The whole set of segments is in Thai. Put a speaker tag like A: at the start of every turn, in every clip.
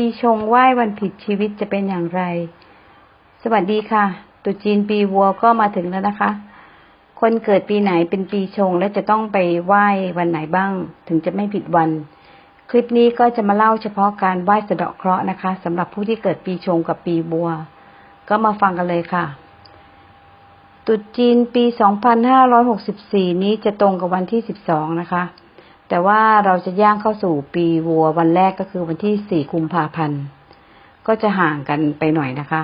A: ปีชงไหว้วันผิดชีวิตจะเป็นอย่างไร สวัสดีค่ะ ตุจีนปีวัวก็มาถึงแล้วนะคะ คนเกิดปีไหนเป็นปีชงและจะต้องไปไหว้วันไหนบ้าง ถึงจะไม่ผิดวัน คลิปนี้ก็จะมาเล่าเฉพาะการไหว้สะเดาะเคราะห์นะคะสำหรับผู้ที่เกิดปีชงกับปีบัว ก็มาฟังกันเลยค่ะ ตุจีนปี 2564 นี้จะตรงกับวันที่ 12 นะคะ แต่ว่าเราจะย่างเข้าสู่ปีวัววันแรกก็คือวันที่ 4 กุมภาพันธ์ ก็จะห่างกันไปหน่อยนะคะ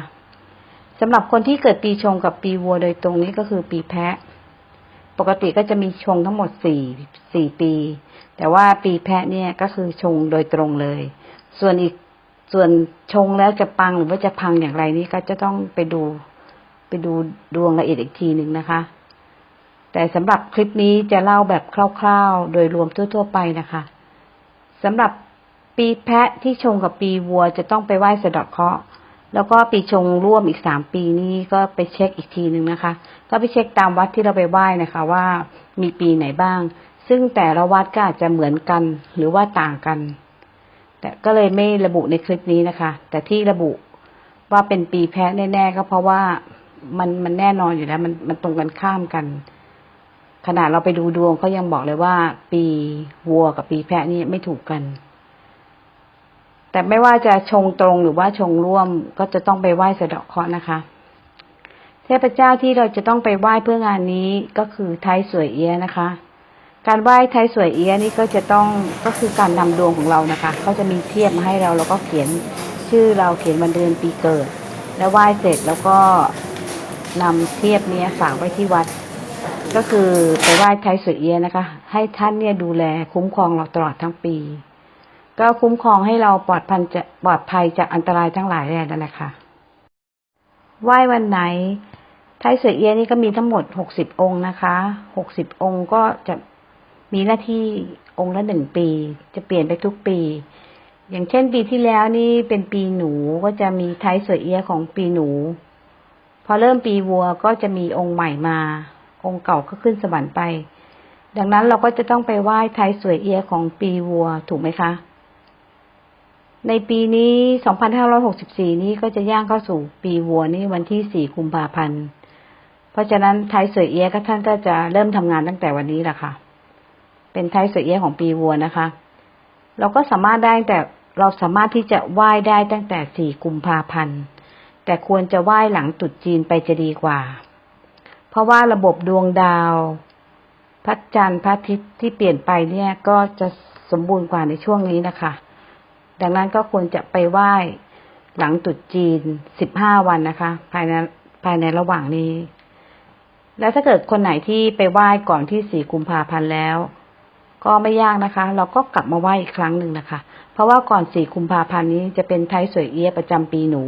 A: สำหรับคนที่เกิดปีชงกับปีวัวโดยตรงนี้ก็คือปีแพะ ปกติก็จะมีชงทั้งหมดสี่สี่ปี แต่ว่าปีแพะเนี่ยก็คือชงโดยตรงเลย ส่วนอีกส่วนชงแล้วจะปังหรือว่าจะพังอย่างไรนี่ก็จะต้องไปดูไปดูดวงละเอียดอีกทีหนึ่งนะคะ แต่สำหรับคลิปนี้จะเล่าแบบคร่าวๆ โดยรวมทั่ว ๆ ไปนะคะสำหรับปีแพะที่ชงกับปีวัวจะต้องไปไหว้สะดาะเคราะห์แล้วก็ปีชงร่วมอีกสามปีนี้ก็ไปเช็คอีกทีหนึ่งนะคะ ก็ไปเช็คตามวัดที่เราไปไหว้นะคะ ว่ามีปีไหนบ้าง ซึ่งแต่ละวัดก็อาจจะเหมือนกันหรือว่าต่างกัน แต่ก็เลยไม่ระบุในคลิปนี้นะคะ แต่ที่ระบุว่าเป็นปีแพะแน่ๆก็เพราะว่ามันมันแน่นอนอยู่แล้ว มันมันตรงกันข้ามกัน ขนาดเราไปดูดวงเขายังบอกเลยว่า ปีวัวกับปีแพะนี่ไม่ถูกกัน แต่ไม่ว่าจะชงตรงหรือว่าชงร่วมก็จะต้องไปไหว้สะเดาะเคราะห์นะคะ เทพเจ้าที่เราจะต้องไปไหว้เพื่องานนี้ก็คือไทยสวยเอียนะคะ การไหว้ไทยสวยเอียนี่ก็จะต้องก็คือการนำดวงของเรานะคะเขาจะมีเทียบมาให้เราแล้วก็เขียนชื่อเราเขียนวันเดือนปีเกิด แล้วไหว้เสร็จแล้วก็นำเทียบนี้ฝากไว้ที่วัด ก็คือไปไหว้ไทยสวยเอียนะคะ ให้ท่านเนี่ยดูแลคุ้มครองเราตลอดทั้งปี ก็คุ้มครองให้เราปลอดภัยจะปลอดภัยจากอันตรายทั้งหลายแหล่นั่นแหละค่ะไหว้วันไหนไทยสวยเอียนี่ก็มีทั้งหมดหกสิบองค์นะคะ หกสิบองค์ก็จะมีหน้าที่องค์ละหนึ่งปี จะเปลี่ยนไปทุกปี อย่างเช่นปีที่แล้วนี่เป็นปีหนูก็จะมีไทยสวยเอียของปีหนู พอเริ่มปีวัวก็จะมีองค์ใหม่มา องค์เก่าก็ขึ้นสวรรค์ไป ดังนั้นเราก็จะต้องไปไหว้ไทยสวยเอียของปีวัวถูกไหมคะ ในปีนี้ 2564 นี้ก็จะย่างเข้าสู่ปีวัวนี่วันที่ 4 กุมภาพันธ์ เพราะฉะนั้นไทยสวยเอียก็ท่านก็จะเริ่มทำงานตั้งแต่วันนี้แหละค่ะ เป็นไทยสวยเอียของปีวัวนะคะ เราก็สามารถได้แต่เราสามารถที่จะไหว้ได้ตั้งแต่ 4 กุมภาพันธ์ แต่ควรจะไหว้หลังตรุษจีนไปจะดีกว่า เพราะว่าระบบดวงดาวพระจันทร์พระอาทิตย์ที่เปลี่ยนไปเนี่ยก็จะสมบูรณ์กว่าในช่วงนี้นะคะ ดังนั้นก็ควรจะไปไหว้หลังตรุษจีนสิบห้าวันนะคะ ภายในภายในระหว่างนี้ แล้วถ้าเกิดคนไหนที่ไปไหว้ก่อนที่สี่กุมภาพันธ์แล้ว ก็ไม่ยากนะคะ เราก็กลับมาไหว้อีกครั้งหนึ่งนะคะ เพราะว่าก่อนสี่กุมภาพันธ์นี้จะเป็นไทยสวยเอียประจำปีหนู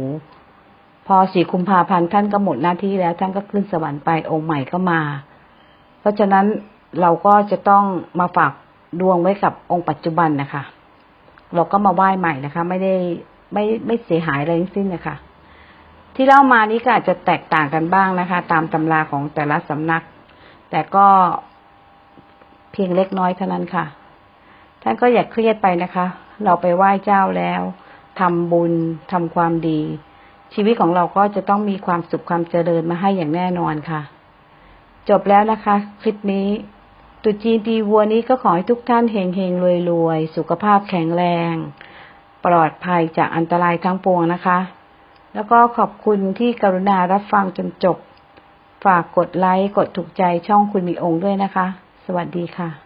A: พอสี่กุมภาพันธ์ท่านก็หมดหน้าที่แล้ว ท่านก็ขึ้นสวรรค์ไปองค์ใหม่ก็มา เพราะฉะนั้นเราก็จะต้องมาฝากดวงไว้กับองค์ปัจจุบันนะคะ เราก็มาไหว้ใหม่นะคะ ไม่ได้ไม่ไม่เสียหายอะไรทั้งสิ้นนะคะ ที่เล่ามานี้ก็อาจจะแตกต่างกันบ้างนะคะ ตามตำราของแต่ละสำนัก แต่ก็เพียงเล็กน้อยเท่านั้นค่ะ ท่านก็อย่าเครียดไปนะคะ เราไปไหว้เจ้าแล้วทำบุญทำความดี ชีวิตของเราก็จะต้องมีความสุขความเจริญมาให้อย่างแน่นอนค่ะ จบแล้วนะคะ คลิปนี้ตุจีนปีวัวนี้ก็ขอให้ทุกท่านเฮงเฮงรวยรวยสุขภาพแข็งแรง ปลอดภัยจากอันตรายทั้งปวงนะคะ แล้วก็ขอบคุณที่กรุณารับฟังจนจบ ฝากกดไลค์กดถูกใจช่องคุณมีองค์ด้วยนะคะ สวัสดีค่ะ